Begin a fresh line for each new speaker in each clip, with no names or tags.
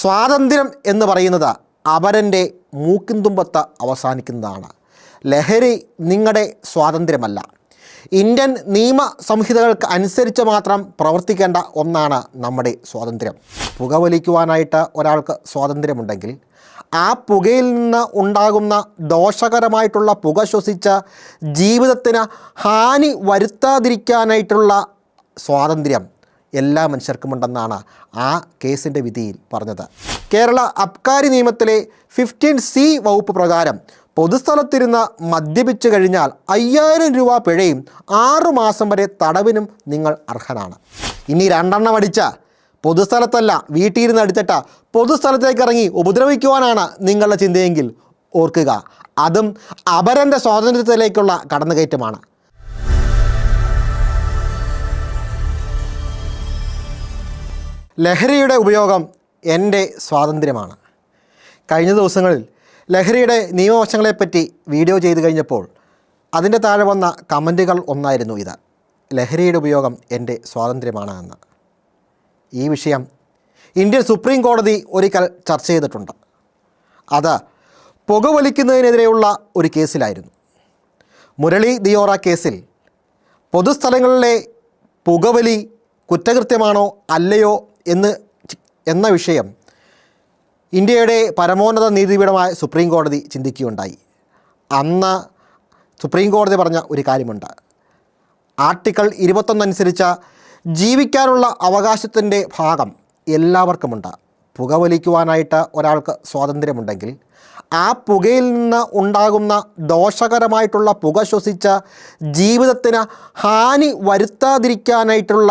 സ്വാതന്ത്ര്യം എന്ന് പറയുന്നത് അപരന്റെ മൂക്കിൻതുമ്പത്ത് അവസാനിക്കുന്നതാണ്. ലഹരി നിങ്ങളുടെ സ്വാതന്ത്ര്യമല്ല. ഇന്ത്യൻ നിയമ സംഹിതകൾക്ക് അനുസരിച്ച് മാത്രം പ്രവർത്തിക്കേണ്ട ഒന്നാണ് നമ്മുടെ സ്വാതന്ത്ര്യം. പുകവലിക്കുവാനായിട്ട് ഒരാൾക്ക് സ്വാതന്ത്ര്യമുണ്ടെങ്കിൽ ആ പുകയിൽ നിന്ന് ഉണ്ടാകുന്ന ദോഷകരമായിട്ടുള്ള പുക ശ്വസിച്ച് ജീവിതത്തിന് ഹാനി വരുത്താതിരിക്കാനായിട്ടുള്ള സ്വാതന്ത്ര്യം എല്ലാ മനുഷ്യർക്കുമുണ്ടെന്നാണ് ആ കേസിന്റെ വിധിയിൽ പറഞ്ഞത്. കേരള അബ്കാരി നിയമത്തിലെ ഫിഫ്റ്റീൻ സി വകുപ്പ് പ്രകാരം പൊതുസ്ഥലത്തിരുന്ന് മദ്യപിച്ചു കഴിഞ്ഞാൽ അയ്യായിരം രൂപ പിഴയും ആറു മാസം വരെ തടവിനും നിങ്ങൾ അർഹനാണ്. ഇനി രണ്ടെണ്ണം അടിച്ച പൊതുസ്ഥലത്തല്ല വീട്ടിലിരുന്ന് അടിച്ചിട്ട പൊതുസ്ഥലത്തേക്ക് ഇറങ്ങി ഉപദ്രവിക്കുവാനാണ് നിങ്ങളുടെ ചിന്തയെങ്കിൽ ഓർക്കുക. അതും അപരന്റെ സ്വാതന്ത്ര്യത്തിലേക്കുള്ള കടന്നുകയറ്റമാണ്. ലഹരിയുടെ ഉപയോഗം എന്റെ സ്വാതന്ത്ര്യമാണ്. കഴിഞ്ഞ ദിവസങ്ങളിൽ ലഹരിയുടെ നിയമവശങ്ങളെപ്പറ്റി വീഡിയോ ചെയ്തു കഴിഞ്ഞപ്പോൾ അതിന്റെ താഴെ വന്ന കമന്റുകൾ ഒന്നായിരുന്നു ഇത്. ലഹരിയുടെ ഉപയോഗം എന്റെ സ്വാതന്ത്ര്യമാണ് എന്ന്. ഈ വിഷയം ഇന്ത്യൻ സുപ്രീം കോടതി ഒരിക്കൽ ചർച്ച ചെയ്തിട്ടുണ്ട്. അത് പുകവലിക്കുന്നതിനെതിരെയുള്ള ഒരു കേസിലായിരുന്നു. മുരളി ദിയോറ കേസിൽ പൊതുസ്ഥലങ്ങളിലെ പുകവലി കുറ്റകൃത്യമാണോ അല്ലയോ എന്ന് എന്ന വിഷയം ഇന്ത്യയുടെ പരമോന്നത നീതിപീഠമായ സുപ്രീം കോടതി ചിന്തിക്കുകയുണ്ടായി. അന്ന് സുപ്രീം കോടതി പറഞ്ഞ ഒരു കാര്യമുണ്ട്. ആർട്ടിക്കിൾ ഇരുപത്തൊന്നനുസരിച്ച ജീവിക്കാനുള്ള അവകാശത്തിന്റെ ഭാഗം എല്ലാവർക്കുമുണ്ട്. പുകവലിക്കുവാനായിട്ട് ഒരാൾക്ക് സ്വാതന്ത്ര്യമുണ്ടെങ്കിൽ ആ പുകയിൽ നിന്ന് ഉണ്ടാകുന്ന ദോഷകരമായിട്ടുള്ള പുക ശ്വസിച്ച ജീവിതത്തിന് ഹാനി വരുത്താതിരിക്കാനായിട്ടുള്ള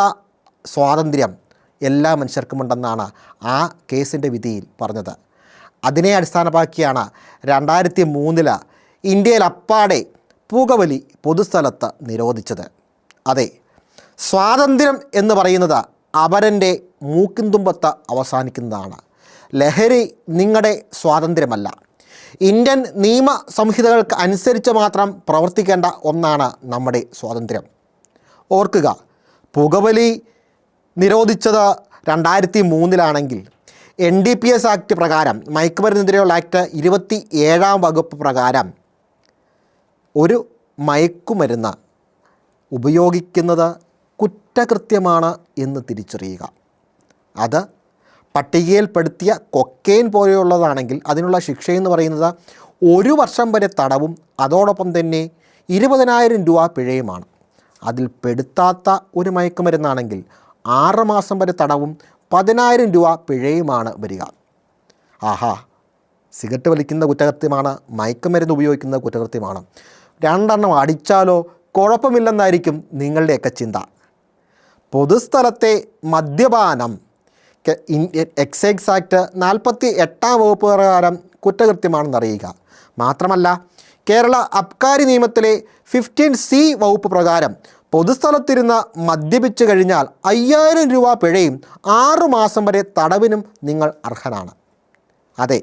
സ്വാതന്ത്ര്യം എല്ലാ മനുഷ്യർക്കുമുണ്ടെന്നാണ് ആ കേസിന്റെ വിധിയിൽ പറഞ്ഞത്. അതിനെ അടിസ്ഥാനമാക്കിയാണ് രണ്ടായിരത്തി ഇന്ത്യയിൽ അപ്പാടെ പുകവലി പൊതുസ്ഥലത്ത് നിരോധിച്ചത്. അതെ സ്വാതന്ത്ര്യം എന്ന് പറയുന്നത് അപരന്റെ മൂക്കിൻതുമ്പത്ത് അവസാനിക്കുന്നതാണ്. ലഹരി നിങ്ങളുടെ സ്വാതന്ത്ര്യമല്ല. ഇന്ത്യൻ നിയമ സംഹിതകൾക്ക് അനുസരിച്ച് മാത്രം പ്രവർത്തിക്കേണ്ട ഒന്നാണ് നമ്മുടെ സ്വാതന്ത്ര്യം. ഓർക്കുക പുകവലി നിരോധിച്ചത് രണ്ടായിരത്തി മൂന്നിലാണെങ്കിൽ N D P S act പ്രകാരം മയക്കുമരുന്നെതിരെയുള്ള ആക്ട് ഇരുപത്തി ഏഴാം വകുപ്പ് പ്രകാരം ഒരു മയക്കുമരുന്ന് ഉപയോഗിക്കുന്നത് കുറ്റകൃത്യമാണ് എന്ന് തിരിച്ചറിയുക. അത് പട്ടികയിൽപ്പെടുത്തിയ കൊക്കെയിൻ പോലെയുള്ളതാണെങ്കിൽ അതിനുള്ള ശിക്ഷയെന്ന് പറയുന്നത് ഒരു വർഷം വരെ തടവും അതോടൊപ്പം തന്നെ ഇരുപതിനായിരം രൂപ പിഴയുമാണ്. അതിൽ പെടുത്താത്ത ഒരു മയക്കുമരുന്നാണെങ്കിൽ ആറ് മാസം വരെ തടവും പതിനായിരം രൂപ പിഴയുമാണ് വരിക. ആഹാ സിഗരറ്റ് വലിക്കുന്ന കുറ്റകൃത്യമാണ് മയക്കുമരുന്ന് ഉപയോഗിക്കുന്ന കുറ്റകൃത്യമാണ്. രണ്ടെണ്ണം അടിച്ചാലോ കുഴപ്പമില്ലെന്നായിരിക്കും നിങ്ങളുടെയൊക്കെ ചിന്ത. പൊതുസ്ഥലത്തെ മദ്യപാനം എക്സൈസ് ആക്ട് നാൽപ്പത്തി എട്ടാം വകുപ്പ് പ്രകാരം കുറ്റകൃത്യമാണെന്ന് അറിയുക. മാത്രമല്ല കേരള അബ്കാരി നിയമത്തിലെ ഫിഫ്റ്റീൻ സി വകുപ്പ് പ്രകാരം പൊതുസ്ഥലത്തിരുന്ന് മദ്യപിച്ചു കഴിഞ്ഞാൽ അയ്യായിരം രൂപ പിഴയും ആറു മാസം വരെ തടവിനും നിങ്ങൾ അർഹനാണ്. അതെ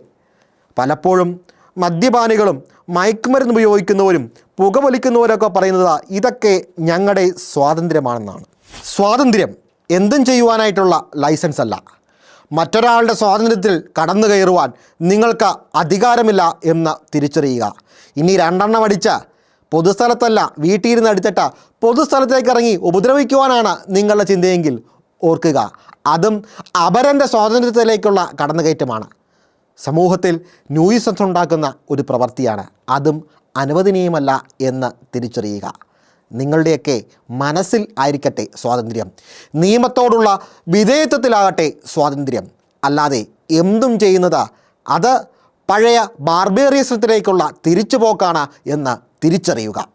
പലപ്പോഴും മദ്യപാനികളും മയക്കുമരുന്ന് ഉപയോഗിക്കുന്നവരും പുകവലിക്കുന്നവരൊക്കെ പറയുന്നത് ഇതൊക്കെ ഞങ്ങളുടെ സ്വാതന്ത്ര്യമാണെന്നാണ്. സ്വാതന്ത്ര്യം എന്തും ചെയ്യുവാനായിട്ടുള്ള ലൈസൻസ് അല്ല. മറ്റൊരാളുടെ സ്വാതന്ത്ര്യത്തിൽ കടന്നു കയറുവാൻ നിങ്ങൾക്ക് അധികാരമില്ല എന്ന് തിരിച്ചറിയുക. ഇനി രണ്ടെണ്ണം അടിച്ച പൊതുസ്ഥലത്തല്ല വീട്ടിലിരുന്ന് അടുത്തിട്ട പൊതുസ്ഥലത്തേക്ക് ഇറങ്ങി ഉപദ്രവിക്കുവാനാണ് നിങ്ങളുടെ ചിന്തയെങ്കിൽ ഓർക്കുക. അതും അപരന്റെ സ്വാതന്ത്ര്യത്തിലേക്കുള്ള കടന്നുകയറ്റമാണ്. സമൂഹത്തിൽ ന്യൂയിസൻസ് ഉണ്ടാക്കുന്ന ഒരു പ്രവൃത്തിയാണ്. അതും അനുവദനീയമല്ല എന്ന് തിരിച്ചറിയുക. നിങ്ങളുടെയൊക്കെ മനസ്സിൽ ആയിരിക്കട്ടെ സ്വാതന്ത്ര്യം. നിയമത്തോടുള്ള വിധേയത്വത്തിലാകട്ടെ സ്വാതന്ത്ര്യം. അല്ലാതെ എന്തും ചെയ്യുന്നത് അത് പഴയ ബാർബേറിയസത്തിലേക്കുള്ള തിരിച്ചുപോക്കാണ് എന്ന് തിരിച്ചറിയുക.